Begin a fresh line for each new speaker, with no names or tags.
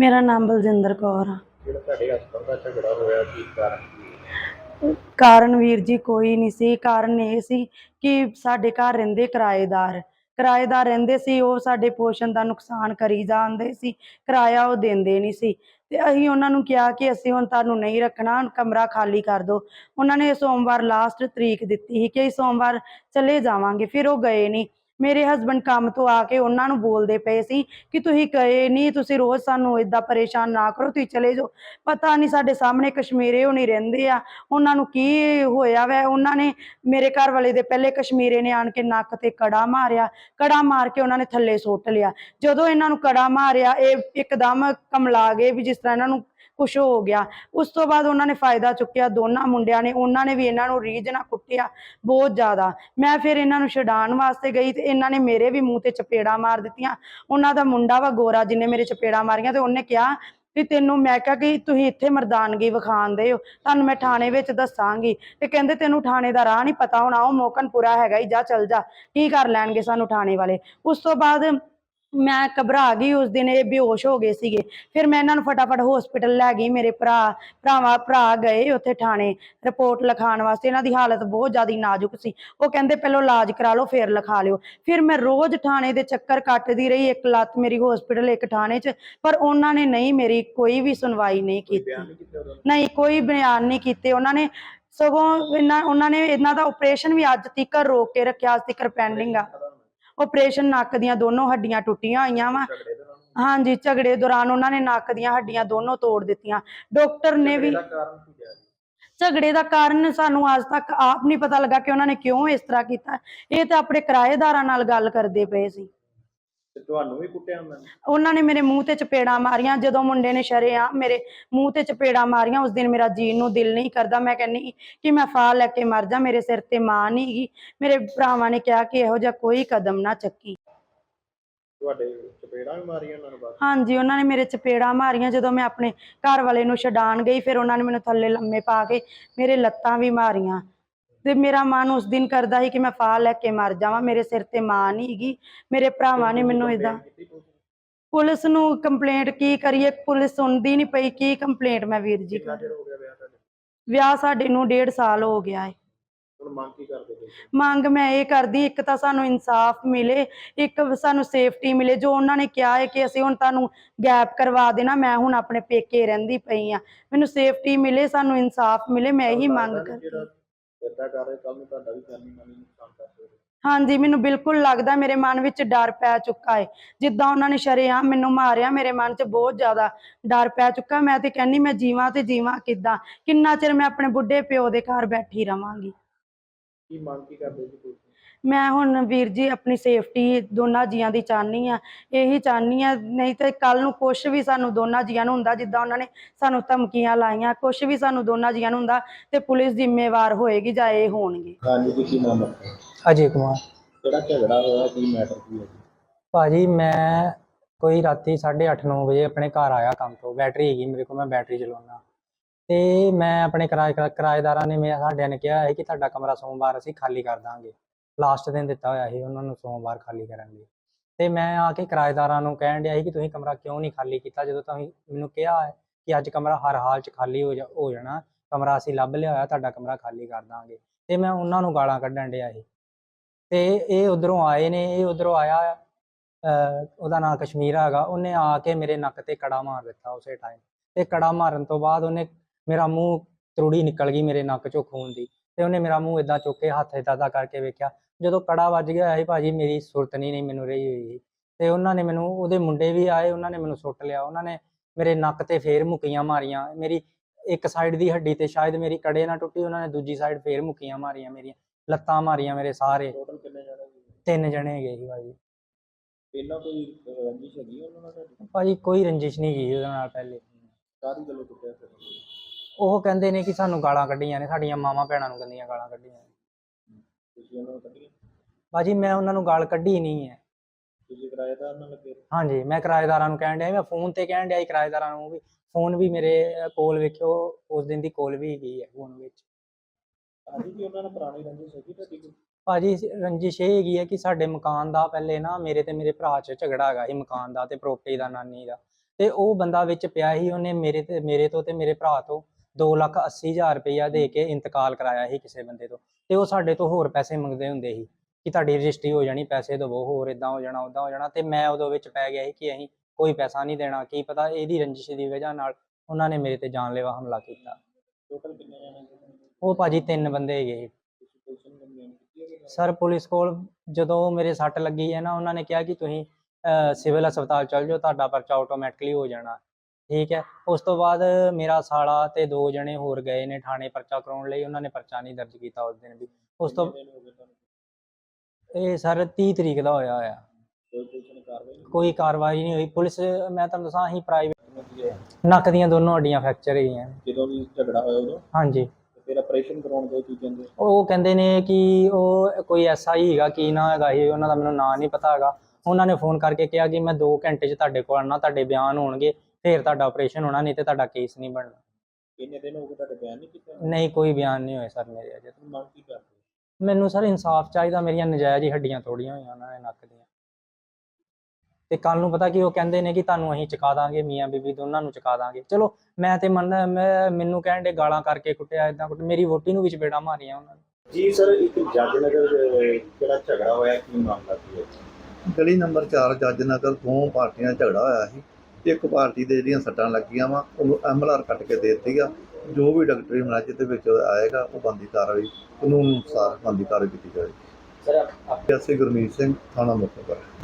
ਮੇਰਾ ਨਾਮ ਬਲਜਿੰਦਰ ਕੌਰ ਆ।
ਜਿਹੜਾ ਤੁਹਾਡੇ ਹਸਬੰਦ ਦਾ ਝਗੜਾ ਹੋਇਆ ਕੀ ਕਾਰਨ ਕੀ
ਕਾਰਨ ਵੀਰ ਜੀ ਕੋਈ ਨਹੀਂ ਸੀ। ਕਾਰਨ ਇਹ ਸੀ ਕਿ ਸਾਡੇ ਘਰ ਰਹਿੰਦੇ ਕਿਰਾਏਦਾਰ। ਕਿਰਾਏਦਾਰ ਰਹਿੰਦੇ ਸੀ ਉਹ ਸਾਡੇ ਪੋਸ਼ਣ ਦਾ ਨੁਕਸਾਨ ਕਰੀ ਜਾਂਦੇ ਸੀ। ਕਿਰਾਇਆ ਉਹ ਦਿੰਦੇ ਨਹੀਂ ਸੀ। ਤੇ ਅਸੀਂ ਉਹਨਾਂ ਨੂੰ ਕਿਹਾ ਕਿ ਅਸੀਂ ਹੁਣ ਤੁਹਾਨੂੰ ਨਹੀਂ ਰੱਖਣਾ ਕਮਰਾ ਖਾਲੀ ਕਰ ਦਿਓ। ਉਹਨਾਂ ਨੇ ਸੋਮਵਾਰ ਲਾਸਟ ਤਰੀਕ ਦਿੱਤੀ ਸੀ ਕਿ ਅਸੀਂ ਸੋਮਵਾਰ ਚਲੇ ਜਾਵਾਂਗੇ। ਫਿਰ ਉਹ ਗਏ ਨਹੀਂ। ਮੇਰੇ ਹਸਬੰਡ ਕੰਮ ਤੋਂ ਆ ਕੇ ਉਹਨਾਂ ਨੂੰ ਬੋਲਦੇ ਪਏ ਸੀ ਕਿ ਤੁਸੀਂ ਕਹੇ ਨਹੀਂ, ਤੁਸੀਂ ਰੋਜ਼ ਸਾਨੂੰ ਇਦਾਂ ਪਰੇਸ਼ਾਨ ਨਾ ਕਰੋ, ਤੁਸੀਂ ਚਲੇ ਜਾਓ। ਪਤਾ ਨਹੀਂ ਸਾਡੇ ਸਾਹਮਣੇ ਕਸ਼ਮੀਰੇ ਹੋਣੀ ਰਹਿੰਦੇ ਆ। ਉਹਨਾਂ ਨੂੰ ਕੀ ਹੋਇਆ ਵੈ? ਉਹਨਾਂ ਨੇ ਮੇਰੇ ਘਰ ਵਾਲੇ ਦੇ ਪਹਿਲੇ ਕਸ਼ਮੀਰੇ ਨੇ ਆਣ ਕੇ ਨੱਕ ਤੇ ਕੜਾ ਮਾਰਿਆ। ਕੜਾ ਮਾਰ ਕੇ ਉਹਨਾਂ ਨੇ ਥੱਲੇ ਸੁੱਟ ਲਿਆ। ਜਦੋਂ ਇਹਨਾਂ ਨੂੰ ਕੜਾ ਮਾਰਿਆ, ਇਹ ਇੱਕਦਮ ਕਮਲਾ ਗਏ ਵੀ ਜਿਸ ਤਰ੍ਹਾਂ ਇਹਨਾਂ ਨੂੰ ਕੁਛ ਹੋ ਗਿਆ। ਉਸ ਤੋਂ ਬਾਅਦ ਉਹਨਾਂ ਨੇ ਫਾਇਦਾ ਚੁੱਕਿਆ। ਦੋਨਾਂ ਮੁੰਡਿਆਂ ਨੇ, ਉਹਨਾਂ ਨੇ ਵੀ ਇਹਨਾਂ ਨੂੰ ਰੀਝ ਨਾਲ ਕੁੱਟਿਆ ਬਹੁਤ ਜ਼ਿਆਦਾ। ਮੈਂ ਫਿਰ ਇਹਨਾਂ ਨੂੰ ਛਡਾਉਣ ਵਾਸਤੇ ਗਈ ਤੇ ਇਹਨਾਂ ਨੇ ਮੇਰੇ ਵੀ ਮੂੰਹ ਤੇ ਚਪੇੜਾਂ ਮਾਰ ਦਿੱਤੀਆਂ। ਉਹਨਾਂ ਦਾ ਮੁੰਡਾ ਵਾ ਗੋਰਾ ਜਿਹਨੇ ਮੇਰੇ ਚਪੇੜਾਂ ਮਾਰੀਆਂ ਤੇ ਉਹਨੇ ਕਿਹਾ ਵੀ ਤੈਨੂੰ ਮੈਂ ਕਿਹਾ ਕਿ ਤੁਸੀਂ ਇੱਥੇ ਮਰਦਾਨਗੀ ਵਿਖਾਉਂਦੇ ਹੋ। ਤੁਹਾਨੂੰ ਮੈਂ ਥਾਣੇ ਵਿੱਚ ਦੱਸਾਂਗੀ। ਤੇ ਕਹਿੰਦੇ ਤੈਨੂੰ ਥਾਣੇ ਦਾ ਰਾਹ ਨਹੀਂ ਪਤਾ ਹੋਣਾ, ਉਹ ਮੋਕਨਪੁਰਾ ਹੈਗਾ ਹੀ ਜਾ ਚੱਲ ਜਾ। ਕੀ ਕਰ ਲੈਣਗੇ ਸਾਨੂੰ ਥਾਣੇ ਵਾਲੇ? ਉਸ ਤੋਂ ਬਾਅਦ ਮੈਂ ਘਬਰਾ ਗਈ ਉਸ ਦਿਨ ਇਹ ਬੇਹੋਸ਼ ਹੋ ਗਏ ਸੀਗੇ। ਫਿਰ ਮੈਂ ਇਹਨਾਂ ਨੂੰ ਫਟਾਫਟ ਹਸਪੀਟਲ ਲੈ ਗਈ ਮੇਰੇ ਭਰਾ ਭਰਾਵਾ ਭਰਾ ਗਏ ਉੱਥੇ ਥਾਣੇ ਰਿਪੋਰਟ ਲਿਖਾਉਣ ਵਾਸਤੇ। ਇਹਨਾਂ ਦੀ ਹਾਲਤ ਬਹੁਤ ਜ਼ਿਆਦਾ ਨਾਜ਼ੁਕ ਸੀ। ਉਹ ਕਹਿੰਦੇ ਪਹਿਲਾਂ ਇਲਾਜ ਕਰਾ ਲਓ ਫਿਰ ਲਿਖਾ ਲਿਓ। ਫਿਰ ਮੈਂ ਰੋਜ਼ ਥਾਣੇ ਦੇ ਚੱਕਰ ਕੱਟਦੀ ਰਹੀ ਇੱਕ ਲੱਤ ਮੇਰੀ ਹਸਪੀਟਲ ਇੱਕ ਥਾਣੇ 'ਚ। ਪਰ ਉਹਨਾਂ ਨੇ ਨਹੀਂ ਮੇਰੀ ਕੋਈ ਵੀ ਸੁਣਵਾਈ ਨਹੀਂ ਕੀਤੀ।
ਨਹੀਂ
ਕੋਈ ਬਿਆਨ ਨਹੀਂ ਕੀਤੇ। ਉਹਨਾਂ ਨੇ ਸਗੋਂ ਇਹਨਾਂ ਉਹਨਾਂ ਨੇ ਇਹਨਾਂ ਦਾ ਆਪਰੇਸ਼ਨ ਵੀ ਅੱਜ ਤੱਕ ਰੋਕ ਕੇ ਰੱਖਿਆ ਅੱਜ ਤੱਕ ਪੈਂਡਿੰਗ ਆ। ਆਪਰੇਸ਼ਨ ਨੱਕ ਦੀਆਂ ਦੋਨੋਂ ਹੱਡੀਆਂ ਟੁੱਟੀਆਂ ਹੋਈਆਂ ਵਾ। ਹਾਂਜੀ ਝਗੜੇ ਦੌਰਾਨ ਉਹਨਾਂ ਨੇ ਨੱਕ ਦੀਆਂ ਹੱਡੀਆਂ ਦੋਨੋਂ ਤੋੜ ਦਿੱਤੀਆਂ। ਡਾਕਟਰ ਨੇ ਵੀ ਝਗੜੇ ਦਾ ਕਾਰਨ ਸਾਨੂੰ ਅੱਜ ਤੱਕ ਆਪ ਨਹੀਂ ਪਤਾ ਲੱਗਾ ਕਿ ਉਹਨਾਂ ਨੇ ਕਿਉਂ ਇਸ ਤਰ੍ਹਾਂ ਕੀਤਾ। ਇਹ ਤਾਂ ਆਪਣੇ ਕਿਰਾਏਦਾਰਾਂ ਨਾਲ ਗੱਲ ਕਰਦੇ ਪਏ ਸੀ।
ਤੁਹਾਨੂੰ ਵੀ ਕੁੱਟਿਆ ਉਹਨਾਂ ਨੇ?
ਉਹਨਾਂ ਨੇ ਮੇਰੇ ਮੂੰਹ ਤੇ ਚਪੇੜਾਂ ਮਾਰੀਆਂ ਜਦੋਂ ਮੁੰਡੇ ਨੇ ਸ਼ਰੇਆਮ ਮੇਰੇ ਮੂੰਹ ਤੇ ਚਪੇੜਾਂ ਮਾਰੀਆਂ ਉਸ ਦਿਨ ਮੇਰਾ ਜੀਣ ਨੂੰ ਦਿਲ ਨਹੀਂ ਕਰਦਾ। ਮੈਂ ਕਹਿੰਨੀ ਕਿ ਮੈਂ ਫਾਹ ਲੈ ਕੇ ਮਰ ਜਾ ਮੇਰੇ ਸਿਰ ਤੇ ਮਾਂ ਨਹੀਂ ਗੀ। ਮੇਰੇ ਭਰਾਵਾਂ ਨੇ ਕਿਹਾ ਕਿ ਇਹੋ ਜਿਹਾ ਕੋਈ ਕਦਮ ਨਾ ਚੱਕੀ।
ਤੁਹਾਡੇ ਚਪੇੜਾਂ ਵੀ ਮਾਰੀਆਂ ਉਹਨਾਂ ਨੇ ਬਾਅਦ
ਹਾਂਜੀ ਉਹਨਾਂ ਨੇ ਮੇਰੇ ਚਪੇੜਾਂ ਮਾਰੀਆਂ। ਜਦੋਂ ਮੈਂ ਆਪਣੇ ਘਰ ਵਾਲੇ ਨੂੰ ਛਡਾਣ ਗਈ ਫਿਰ ਉਹਨਾਂ ਨੇ ਮੈਨੂੰ ਥੱਲੇ ਲੰਮੇ ਪਾ ਕੇ ਮੇਰੇ ਲੱਤਾਂ ਵੀ ਮਾਰੀਆਂ। ਤੇ ਮੇਰਾ ਮਨ ਉਸ ਦਿਨ ਕਰਦਾ ਸੀ ਕਿ ਮੈਂ ਫਾਹ ਲੈ ਕੇ ਮਰ ਜਾਵਾਂ। ਮੇਰੇ ਸਿਰ ਤੇ ਮਾਂ ਨਹੀਂ ਹੈਗੀ ਮੇਰੇ ਭਰਾਵਾਂ ਨੇ ਮੈਨੂੰ ਇਦਾਂ
ਪੁਲਿਸ ਨੇ?
ਕੰਪਲੇਂਟ ਕੀ ਕਰੀਏ? ਪੁਲਿਸ ਸੁਣਦੀ ਨਹੀਂ ਪਈ। ਕੀ ਕੰਪਲੇਂਟ ਮੈਂ ਵੀਰ ਜੀ ਕਰਾਂ।
ਵਿਆਹ
ਸਾਡੇ ਨੂੰ ਡੇਢ ਸਾਲ ਹੋ ਗਿਆ ਹੈ
ਮੰਗ ਕੀ ਕਰਦੇ ਤੁਸੀਂ?
ਮੰਗ ਮੈਂ ਇਹ ਕਰਦੀ ਇੱਕ ਤਾਂ ਸਾਨੂੰ ਇਨਸਾਫ ਮਿਲੇ ਇੱਕ ਸਾਨੂੰ ਸੇਫਟੀ ਮਿਲੇ। ਜੋ ਉਹਨਾਂ ਨੇ ਕਿਹਾ ਹੈ ਕਿ ਅਸੀਂ ਹੁਣ ਤੁਹਾਨੂੰ ਗੈਪ ਕਰਵਾ ਦੇਣਾ। ਮੈਂ ਹੁਣ ਆਪਣੇ ਪੇਕੇ ਰਹਿੰਦੀ ਪਈ ਆ। ਮੈਨੂੰ ਸੇਫਟੀ ਮਿਲੇ ਸਾਨੂੰ ਇਨਸਾਫ ਮਿਲੇ। ਮੈਂ ਇਹੀ ਮੰਗ ਕਰਦੀ
ਜਿਹੜਾ ਏਦਾਂ ਕਰ ਰਹੇ ਕੱਲ ਨੂੰ ਤੁਹਾਡਾ ਵੀ ਜਾਨੀ ਮਾਨੀ ਨੁਕਸਾਨ ਕਰ ਸਕਦੇ
ਹਾਂਜੀ ਮੈਨੂੰ ਬਿਲਕੁਲ ਲੱਗਦਾ ਮੇਰੇ ਮਨ ਵਿੱਚ ਡਰ ਪੈ ਚੁੱਕਾ ਹੈ ਜਿੱਦਾਂ ਉਹਨਾਂ ਨੇ ਸ਼ਰੇਆਮ ਮੈਨੂੰ ਮਾਰਿਆ ਮੇਰੇ ਮਨ 'ਚ ਬਹੁਤ ਜ਼ਿਆਦਾ ਡਰ ਪੈ ਚੁੱਕਾ। ਮੈਂ ਤੇ ਕਹਿੰਨੀ ਮੈਂ ਜੀਵਾਂ ਤੇ ਜੀਵਾਂ ਕਿੱਦਾਂ? ਕਿੰਨਾ ਚਿਰ ਮੈਂ ਆਪਣੇ ਬੁੱਢੇ ਪਿਓ ਦੇ ਘਰ ਬੈਠੀ ਰਵਾਂਗੀ।
ਕੀ ਮੰਗ ਕੀ ਕਰਦੇ?
ਮੈਂ ਹੁਣ ਵੀਰ ਜੀ ਆਪਣੀ ਸੇਫਟੀ ਦੋਨਾਂ ਜੀਆਂ ਦੀ ਚਾਹਨੀ ਆ ਇਹੀ ਚਾਹਨੀ ਆ ਨਹੀਂ ਤੇ ਕੱਲ ਨੂੰ ਕੁਛ ਵੀ ਸਾਨੂੰ ਦੋਨਾਂ ਜੀਆਂ ਨੂੰ ਹੁੰਦਾ ਜਿੱਦਾਂ ਉਹਨਾਂ ਨੇ ਸਾਨੂੰ ਧਮਕੀਆਂ ਲਾਈਆਂ ਕੁਛ ਵੀ ਸਾਨੂੰ ਦੋਨਾਂ ਜੀਆਂ ਨੂੰ ਹੁੰਦਾ ਤੇ ਪੁਲਿਸ ਜ਼ਿੰਮੇਵਾਰ ਹੋਏਗੀ ਜਾਂ ਇਹ ਹੋਣਗੇ।
ਹਾਂਜੀ ਜੀ ਕੀ ਨਾਮ ਹੈ
ਅਜੇ ਕੁਮਾਰ।
ਜਿਹੜਾ ਝਗੜਾ ਹੋਇਆ ਕੀ ਮੈਟਰ ਕੀ ਹੈ
ਭਾਜੀ ਮੈਂ ਕੋਈ ਰਾਤੀ 8:30 9 ਵਜੇ ਆਪਣੇ ਘਰ ਆਇਆ ਕੰਮ ਤੋਂ ਬੈਟਰੀ ਹੈਗੀ ਮੇਰੇ ਕੋਲ ਮੈਂ ਬੈਟਰੀ ਚਲਾਉਣਾ ਤੇ ਮੈਂ ਆਪਣੇ ਕਿਰਾਏ ਕਿਰਾਏਦਾਰਾਂ ਨੇ ਮੈਂ ਸਾਡਿਆਂ ਨੇ ਕਿਹਾ ਹੈ ਕਿ ਤੁਹਾਡਾ ਕਮਰਾ ਸੋਮਵਾਰ ਅਸੀਂ ਖਾਲੀ ਕਰ ਦਾਂਗੇ। ਲਾਸਟ ਦਿਨ ਦਿੱਤਾ ਹੋਇਆ ਸੀ, ਉਹਨਾਂ ਨੂੰ ਸੋਮਵਾਰ ਖਾਲੀ ਕਰਨ ਲਈ। ਤੇ ਮੈਂ ਆ ਕੇ ਕਿਰਾਏਦਾਰਾਂ ਨੂੰ ਕਹਿਣ ਡਿਆ ਸੀ ਕਿ ਤੁਸੀਂ ਕਮਰਾ ਕਿਉਂ ਨਹੀਂ ਖਾਲੀ ਕੀਤਾ, ਜਦੋਂ ਤੁਸੀਂ ਮੈਨੂੰ ਕਿਹਾ ਹੈ ਕਿ ਅੱਜ ਕਮਰਾ ਹਰ ਹਾਲ 'ਚ ਖਾਲੀ ਹੋ ਜਾ, ਹੋ ਜਾਣਾ, ਕਮਰਾ ਅਸੀਂ ਲੱਭ ਲਿਆ ਹੋਇਆ, ਤੁਹਾਡਾ ਕਮਰਾ ਖਾਲੀ ਕਰ ਦਾਂਗੇ। ਤੇ ਮੈਂ ਉਹਨਾਂ ਨੂੰ ਗਾਲਾਂ ਕੱਢਣ ਡਿਆ ਸੀ। ਤੇ ਇਹ ਉਧਰੋਂ ਆਏ ਨੇ, ਇਹ ਉਧਰੋਂ ਆਇਆ, ਅਹ, ਉਹਦਾ ਨਾਂ ਕਸ਼ਮੀਰ ਹੈਗਾ, ਉਹਨੇ ਆ ਕੇ ਮੇਰੇ ਨੱਕ ਤੇ ਕੜਾ ਮਾਰ ਦਿੱਤਾ ਉਸੇ ਟਾਈਮ ਤੇ ਕੜਾ ਮਾਰਨ ਤੋਂ ਬਾਅਦ ਉਹਨੇ ਮੇਰਾ ਮੂੰਹ ਤਰੂੜੀ ਨਿਕਲ ਗਈ ਮੇਰੇ ਨੱਕ ਚੋਂ ਖੂਨ ਦੀ। ਤੇ ਉਹਨੇ ਮੇਰਾ ਮੂੰਹ ਇਦਾਂ ਚੁੱਕ ਕੇ ਹੱਥ ਏਦਾਂ ਦਾ ਕਰਕੇ ਵੇਖਿਆ ਜਦੋਂ ਕੜਾ ਵੱਜ ਗਿਆ ਸੀ ਭਾਜੀ ਮੇਰੀ ਸੁਰਤ ਨਹੀਂ ਨਹੀਂ ਮੈਨੂੰ ਰਹੀ ਹੋਈ ਸੀ। ਤੇ ਉਹਨਾਂ ਨੇ ਮੈਨੂੰ ਉਹਦੇ ਮੁੰਡੇ ਵੀ ਆਏ ਉਹਨਾਂ ਨੇ ਮੈਨੂੰ ਸੁੱਟ ਲਿਆ। ਉਹਨਾਂ ਨੇ ਮੇਰੇ ਨੱਕ ਤੇ ਫੇਰ ਮੁੱਕੀਆਂ ਮਾਰੀਆਂ। ਮੇਰੀ ਇੱਕ ਸਾਈਡ ਦੀ ਹੱਡੀ ਤੇ ਸ਼ਾਇਦ ਮੇਰੀ ਕੜੇ ਨਾ ਟੁੱਟੀ ਉਹਨਾਂ ਨੇ ਦੂਜੀ ਸਾਈਡ ਫੇਰ ਮੁੱਕੀਆਂ ਮਾਰੀਆਂ ਮੇਰੀਆਂ ਲੱਤਾਂ ਮਾਰੀਆਂ ਮੇਰੇ ਸਾਰੇ।
ਟੋਟਲ ਕਿੰਨੇ ਜਣੇ ਸੀ
ਤਿੰਨ ਜਣੇ ਗਏ ਸੀ ਭਾਜੀ।
ਪਹਿਲਾਂ ਕੋਈ ਰੰਜਿਸ਼ ਹੈਗੀ ਉਹਨਾਂ ਨਾਲ?
ਭਾਜੀ ਕੋਈ ਰੰਜਿਸ਼ ਨਹੀਂ ਗਈ ਉਹਦੇ ਨਾਲ ਪਹਿਲੇ।
ਸਾਰੀ ਗੱਲੋਂ ਕੁੱਟਿਆ ਫਿਰ?
ਉਹ ਕਹਿੰਦੇ ਨੇ ਕਿ ਸਾਨੂੰ ਗਾਲਾਂ ਕੱਢੀਆਂ ਨੇ ਸਾਡੀਆਂ ਮਾਵਾਂ ਭੈਣਾਂ ਨੂੰ ਗੰਦੀਆਂ ਗਾਲਾਂ ਕੱਢੀਆਂ ਨੇ।
ਤੁਸੀਂ ਉਹਨਾਂ ਨੂੰ ਕੱਢੀ
ਭਾਜੀ ਮੈਂ ਉਹਨਾਂ ਨੂੰ ਗਾਲ ਕੱਢੀ ਨਹੀਂ ਹੈ।
ਤੁਸੀਂ ਕਿਰਾਏਦਾਰ ਨਾਲ ਲੱਗੇ
ਹਾਂਜੀ ਮੈਂ ਕਿਰਾਏਦਾਰਾਂ ਨੂੰ ਕਹਿਣ ਡਿਆ ਮੈਂ ਫੋਨ ਤੇ ਕਹਿਣ ਡਿਆ ਸੀ ਕਿਰਾਏਦਾਰਾਂ ਨੂੰ ਵੀ ਫੋਨ ਵੀ ਮੇਰੇ ਕੋਲ ਵੇਖਿਓ ਉਸ ਦਿਨ ਦੀ ਕੋਲ ਵੀ ਗਈ ਹੈ ਫੋਨ ਵਿੱਚ।
ਹਾਂਜੀ ਜੀ ਉਹਨਾਂ ਨਾਲ ਪੁਰਾਣੀ ਰੰਜਿਸ਼ ਹੈਗੀ ਤੁਹਾਡੀ ਕੋਈ?
ਭਾਜੀ ਰੰਜਿਸ਼ ਇਹ ਹੈਗੀ ਹੈ ਕਿ ਸਾਡੇ ਮਕਾਨ ਦਾ ਪਹਿਲੇ ਨਾ ਮੇਰੇ ਤੇ ਮੇਰੇ ਭਰਾ 'ਚ ਝਗੜਾ ਹੈਗਾ ਸੀ ਮਕਾਨ ਦਾ ਤੇ ਪ੍ਰਾਪਰਟੀ ਦਾ ਨਾਨੀ ਦਾ। ਤੇ ਉਹ ਬੰਦਾ ਵਿੱਚ ਪਿਆ ਸੀ ਉਹਨੇ ਮੇਰੇ ਤੇ ਮੇਰੇ ਤੋਂ ਤੇ ਮੇਰੇ ਭਰਾ ਤੋਂ 2 ਲੱਖ 80 ਹਜ਼ਾਰ ਰੁਪਇਆ ਦੇ ਕੇ ਇੰਤਕਾਲ ਕਰਾਇਆ ਸੀ ਕਿਸੇ ਬੰਦੇ ਤੋਂ ਤੇ ਉਹ ਸਾਡੇ ਤੋਂ ਹੋਰ ਪੈਸੇ ਮੰਗਦੇ ਹੁੰਦੇ ਸੀ ਕਿ ਤੁਹਾਡੀ ਰਜਿਸਟਰੀ ਹੋ ਜਾਣੀ ਪੈਸੇ ਦੇਵੋ ਹੋਰ ਇਦਾਂ ਹੋ ਜਾਣਾ ਉਦਾਂ ਹੋ ਜਾਣਾ ਤੇ ਮੈਂ ਉਦੋਂ ਵਿੱਚ ਪੈ ਗਿਆ ਸੀ ਕਿ ਅਸੀਂ ਕੋਈ ਪੈਸਾ ਨਹੀਂ ਦੇਣਾ ਕੀ ਪਤਾ ਇਹਦੀ ਰੰਜਿਸ਼ ਦੀ ਵਜ੍ਹਾ ਨਾਲ ਉਹਨਾਂ ਨੇ ਮੇਰੇ ਤੇ ਜਾਨਲੇਵਾ ਹਮਲਾ ਕੀਤਾ।
ਟੋਟਲ ਕਿੰਨੇ ਜਣੇ
ਉਹ ਭਾਜੀ ਤਿੰਨ ਬੰਦੇ ਹੈਗੇ ਸਰ ਪੁਲਿਸ ਕੋਲ ਜਦੋਂ ਮੇਰੇ ਸੱਟ ਲੱਗੀ ਹੈ ਨਾ ਉਹਨਾਂ ਨੇ ਕਿਹਾ ਕਿ ਤੁਸੀਂ ਸਿਵਲ ਹਸਪਤਾਲ ਚਲ ਜਾਓ ਤੁਹਾਡਾ ਪਰਚਾ ਆਟੋਮੈਟਿਕਲੀ ਹੋ ਜਾਣਾ। ਠੀਕ ਹੈ। ਉਸ ਤੋਂ ਬਾਅਦ ਮੇਰਾ ਸਾਲਾ ਤੇ ਦੋ ਜਣੇ ਹੋਰ ਗਏ ਨੇ ਥਾਣੇ ਪਰਚਾ ਕਰਾਉਣ ਲਈ। ਉਹਨਾਂ ਨੇ ਪਰਚਾ ਨਹੀਂ ਦਰਜ ਕੀਤਾ ਉਸ ਦਿਨ ਵੀ। ਉਸ ਤੋਂ ਇਹ ਸਰ 30 ਤਰੀਕ ਦਾ ਹੋਇਆ ਹੋਇਆ।
ਕੋਈ ਕਾਰਵਾਈ ਨਹੀਂ
ਹੋਈ। ਪੁਲਿਸ ਮੈਂ ਤੁਹਾਨੂੰ ਦੱਸਾਂ ਅਸੀਂ ਪ੍ਰਾਈਵੇਟ? ਨੱਕ ਦੀਆਂ ਦੋਨੋਂ ਹੱਡੀਆਂ ਫ੍ਰੈਕਚਰ ਨੇ।
ਜਦੋਂ ਵੀ ਝਗੜਾ ਹੋਇਆ ਉਦੋਂ?
ਹਾਂਜੀ।
ਫਿਰ ਆਪਰੇਸ਼ਨ ਕਰਾਉਣ ਦੇ ਕੀ ਕਹਿੰਦੇ?
ਉਹ ਕਹਿੰਦੇ ਨੇ ਕਿ ਉਹ ਕੋਈ ਐਸਾ ਹੀ ਹੈਗਾ ਕੀ ਨਾ ਹੈਗਾ ਇਹ ਉਹਨਾਂ ਦਾ ਮੈਨੂੰ ਨਾਂ ਨਹੀਂ ਪਤਾ ਹੈਗਾ। ਉਹਨਾਂ ਨੇ ਫੋਨ ਕਰਕੇ ਕਿਹਾ ਕਿ ਮੈਂ 2 ਘੰਟੇ 'ਚ ਤੁਹਾਡੇ ਕੋਲ ਆਉਣਾ ਤੁਹਾਡੇ ਬਿਆਨ ਹੋਣਗੇ। ਫਿਰ ਤੁਹਾਡਾ ਆਪਰੇਸ਼ਨ ਹੋਣਾ ਨਹੀਂ ਤੇ ਤੁਹਾਡਾ ਕੇਸ ਨਹੀਂ ਬਣਨਾ।
ਕਿੰਨੇ ਦਿਨ ਹੋ ਗਏ ਤੁਹਾਡੇ ਬਿਆਨ ਨਹੀਂ ਕੀਤਾ
ਨਹੀਂ ਕੋਈ ਬਿਆਨ ਨਹੀਂ ਹੋਏ ਸਰ ਮੇਰੇ ਅਜੇ
ਤੁਸੀਂ ਮੰਗ ਕੀ ਕਰਦੇ
ਤੱਕ। ਮੈਨੂੰ ਸਰ ਇਨਸਾਫ ਚਾਹੀਦਾ ਮੇਰੀਆਂ ਨਜਾਇਜ਼ ਹੀ ਹੱਡੀਆਂ ਤੋੜੀਆਂ ਹੋਈਆਂ ਉਹਨਾਂ ਨੇ ਨੱਕ ਦੀਆਂ। ਤੇ ਕੱਲ ਨੂੰ ਪਤਾ ਕੀ ਉਹ ਕਹਿੰਦੇ ਨੇ ਕਿ ਤੁਹਾਨੂੰ ਅਸੀਂ ਚੁਕਾ ਦਾਂਗੇ ਮੀਆਂ ਬੀਬੀ ਦੋਨਾਂ ਨੂੰ ਚੁਕਾ ਦਾਂਗੇ। ਚਲੋ ਮੈਂ ਤੇ ਮੰਨ ਮੈਂ ਮੈਨੂੰ ਕਹਿਣ ਦੇ ਗਾਲਾਂ ਕਰਕੇ ਕੁੱਟਿਆ ਇਦਾਂ ਕੁੱਟ ਮੇਰੀ ਵੋਟੀ ਨੂੰ ਵੀ ਚਪੇੜਾਂ ਮਾਰੀਆਂ ਉਹਨਾਂ ਨੇ।
ਜੀ ਸਰ ਇੱਕ ਜੱਜ ਨਗਰ ਜਿਹੜਾ ਝਗੜਾ ਹੋਇਆ ਕੀ ਮਾਮਲਾ ਹੈ
ਗਲੀ ਨੰਬਰ 4 ਜੱਜ ਨਗਰ ਦੋ ਪਾਰਟੀਆਂ ਦਾ ਝਗੜਾ ਹੋਇਆ ਸੀ। ਇੱਕ ਪਾਰਟੀ ਦੇ ਜਿਹੜੀਆਂ ਸੱਟਾਂ ਲੱਗੀਆਂ ਵਾ ਉਹਨੂੰ ਐਮਐਲਆਰ ਕੱਟ ਕੇ ਦੇ ਦਿੱਤੀ ਆ। ਜੋ ਵੀ ਡਾਕਟਰੀ ਮੁਲਾਜ਼ੇ ਦੇ ਵਿੱਚ ਆਏਗਾ ਉਹ ਬੰਦੀ ਕਾਰਵਾਈ ਕਾਨੂੰਨ ਅਨੁਸਾਰ ਬੰਦੀ ਕਾਰਵਾਈ ਕੀਤੀ ਜਾਏਗੀ।
ਸਰ ਆਪ
ਐਸਏ ਗੁਰਮੀਤ ਸਿੰਘ ਥਾਣਾ ਮੁਕਤਸਰ।